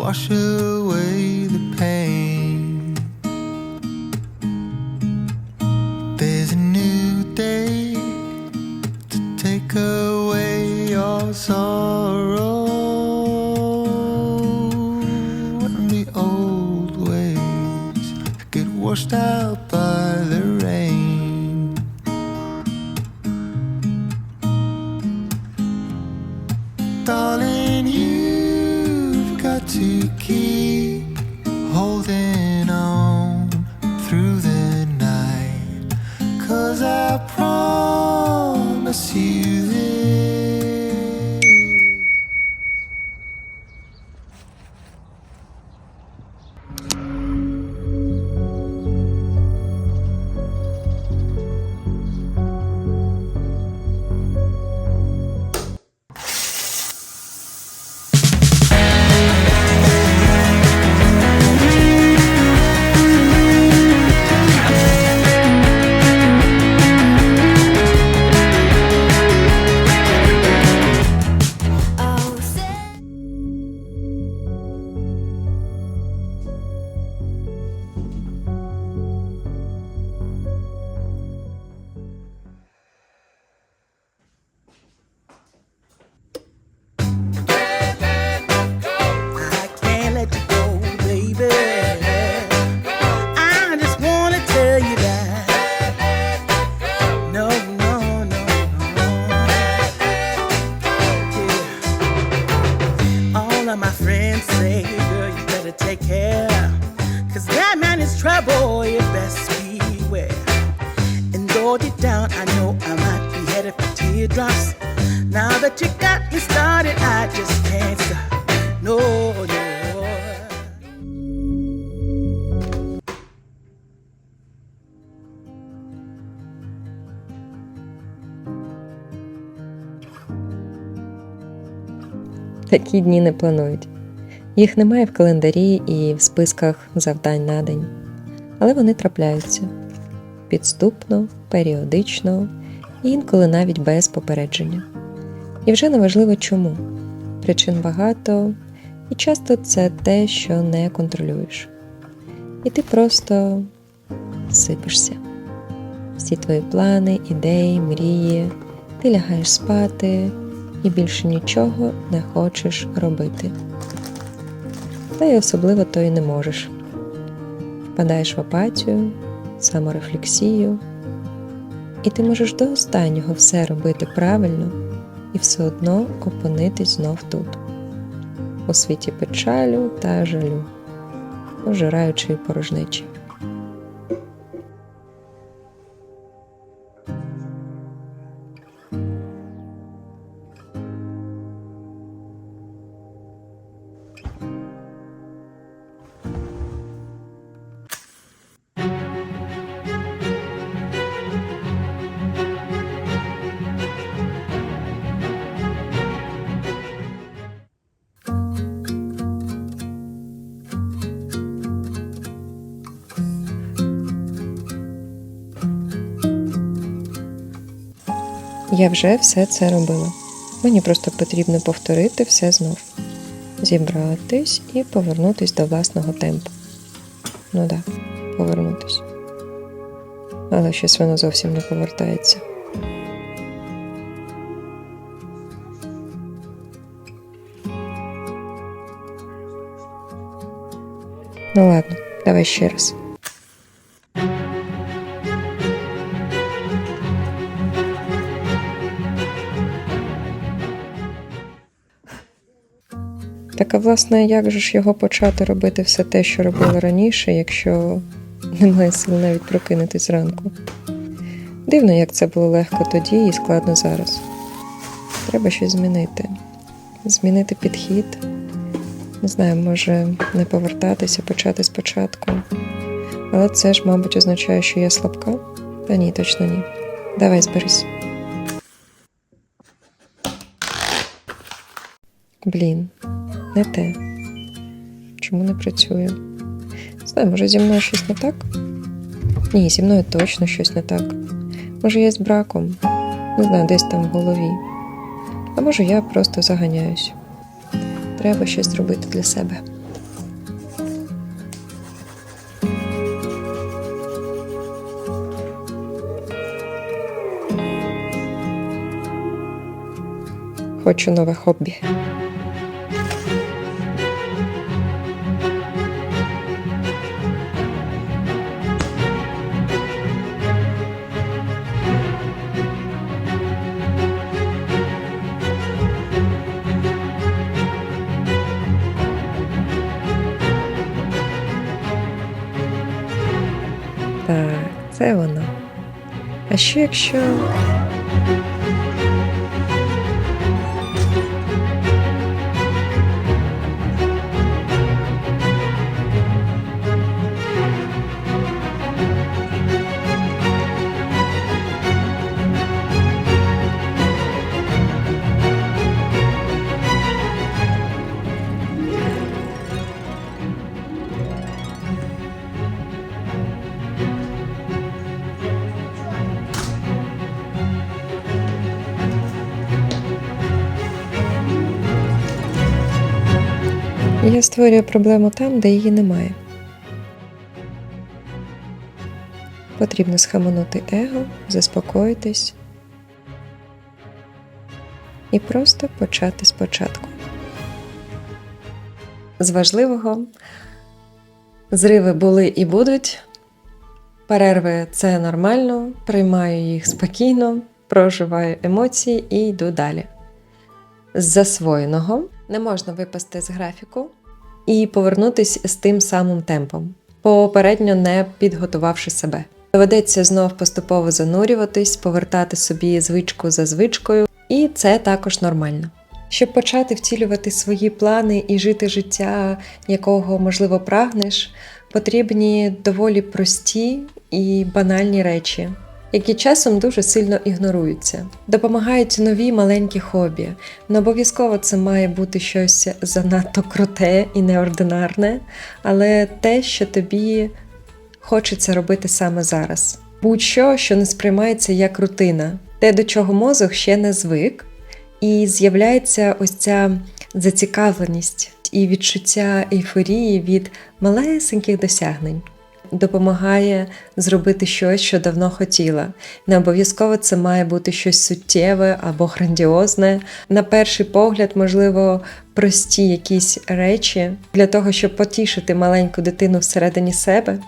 wash away the pain. There's a new day to take away your sorrow and the old ways get washed out by the rain. you. Of my friends say, girl, you better take care. Cause that man is trouble, you best beware. And though deep down, I know I might be headed for teardrops. Now that you got me started, Такі дні не планують. Їх немає в календарі і в списках завдань на день. Але вони трапляються підступно, періодично і інколи навіть без попередження. І вже неважливо чому. Причин багато, і часто це те, що не контролюєш. І ти просто сипишся. Всі твої плани, ідеї, мрії, ти лягаєш спати і більше нічого не хочеш робити. Та й особливо то й не можеш. Впадаєш в апатію, саморефлексію, і ти можеш до останнього все робити правильно і все одно опинитись знов тут, у світі печалю та жалю, пожираючої порожнечі. Я вже все це робила. Мені просто потрібно повторити все знов, зібратись і повернутись до власного темпу. Ну да, повернутись. Але щось воно зовсім не повертається. Ну ладно, давай ще раз. Так а власне, як же ж його почати робити все те, що робила раніше, якщо немає сил навіть прокинутись зранку? Дивно, як це було легко тоді і складно зараз. Треба щось змінити. Змінити підхід. Не знаю, може не повертатися, почати спочатку. Але це ж, мабуть, означає, що я слабка? Та ні, точно ні. Давай зберись. Блін, не те. Чому не працює? Знаю, може зі мною щось не так? Ні, зі мною точно щось не так. Може, я з браком, не знаю, десь там в голові. А може, я просто заганяюсь. Треба щось зробити для себе. Хочу нове хобі. Це воно. А що якщо. Я створюю проблему там, де її немає. Потрібно схаменути его, заспокоїтись і просто почати спочатку. З важливого зриви були і будуть. Перерви це нормально, приймаю їх спокійно, проживаю емоції і йду далі. З засвоєного не можна випасти з графіку і повернутись з тим самим темпом, попередньо не підготувавши себе. Доведеться знов поступово занурюватись, повертати собі звичку за звичкою, і це також нормально. Щоб почати втілювати свої плани і жити життя, якого можливо прагнеш, потрібні доволі прості і банальні речі, які часом дуже сильно ігноруються. Допомагають нові маленькі хобі. Не обов'язково це має бути щось занадто круте і неординарне, але те, що тобі хочеться робити саме зараз. Будь-що, що не сприймається як рутина, те, до чого мозок ще не звик, і з'являється ось ця зацікавленість і відчуття ейфорії від малесеньких досягнень. Допомагає зробити щось, що давно хотіла. Не обов'язково це має бути щось суттєве або грандіозне. На перший погляд, можливо, прості якісь речі для того, щоб потішити маленьку дитину всередині себе,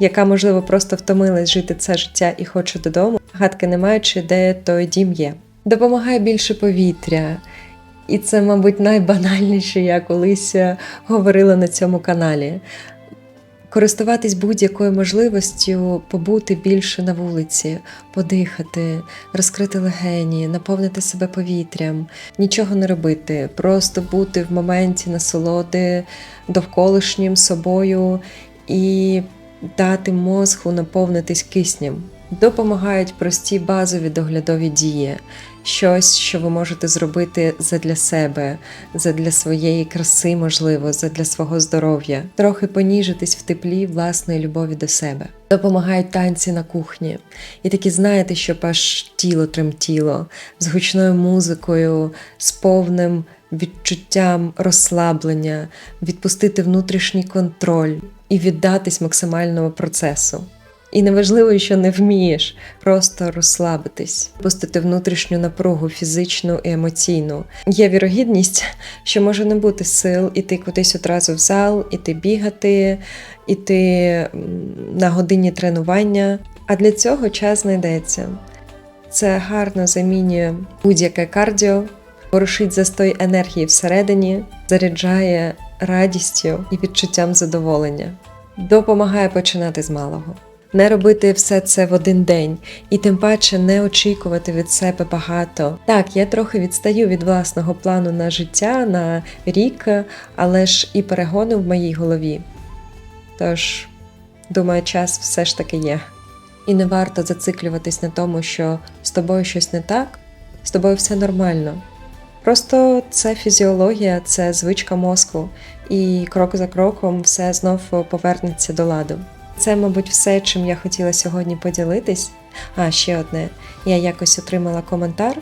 яка, можливо, просто втомилась жити це життя і хоче додому, гадки не маючи, де той дім є. Допомагає більше повітря. І це, мабуть, найбанальніше, я колись е, говорила на цьому каналі. Користуватись будь-якою можливістю побути більше на вулиці, подихати, розкрити легені, наповнити себе повітрям, нічого не робити, просто бути в моменті насолоди довколишнім собою і дати мозку наповнитись киснем. Допомагають прості базові доглядові дії, щось, що ви можете зробити задля себе, задля своєї краси, можливо, задля свого здоров'я, трохи поніжитись в теплі власної любові до себе. Допомагають танці на кухні, і такі знаєте, щоб аж тіло тремтіло з гучною музикою, з повним відчуттям розслаблення, відпустити внутрішній контроль і віддатись максимальному процесу. І неважливо, що не вмієш, просто розслабитись, пустити внутрішню напругу, фізичну і емоційну. Є вірогідність, що може не бути сил іти кудись одразу в зал, іти бігати, іти на годині тренування. А для цього час знайдеться. Це гарно замінює будь-яке кардіо, порушить застой енергії всередині, заряджає радістю і відчуттям задоволення, допомагає починати з малого. Не робити все це в один день і тим паче не очікувати від себе багато. Так, я трохи відстаю від власного плану на життя на рік, але ж і перегони в моїй голові. Тож, думаю, час все ж таки є. І не варто зациклюватись на тому, що з тобою щось не так, з тобою все нормально. Просто це фізіологія, це звичка мозку, і крок за кроком все знов повернеться до ладу. Це, мабуть, все, чим я хотіла сьогодні поділитись. А ще одне. Я якось отримала коментар.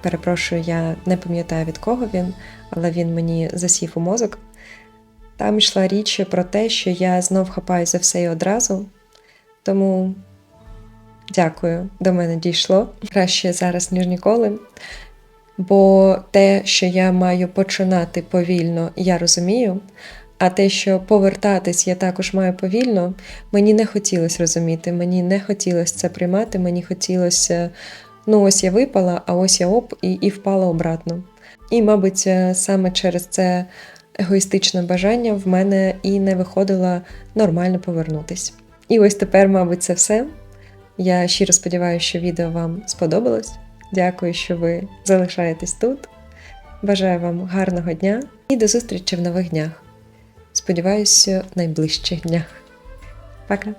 Перепрошую, я не пам'ятаю від кого він, але він мені засів у мозок. Там йшла річ про те, що я знов хапаю за все і одразу. Тому дякую, до мене дійшло краще зараз, ніж ніколи. Бо те, що я маю починати повільно, я розумію. А те, що повертатись я також маю повільно, мені не хотілося розуміти, мені не хотілося це приймати, мені хотілося, ну ось я випала, а ось я оп, і, і впала обратно. І, мабуть, е, саме через це егоїстичне бажання в мене і не виходило нормально повернутись. І ось тепер, мабуть, це все. Я щиро сподіваюся, що відео вам сподобалось. Дякую, що ви залишаєтесь тут. Бажаю вам гарного дня і до зустрічі в нових днях. Сподіваюся, найближчих днях. Пока!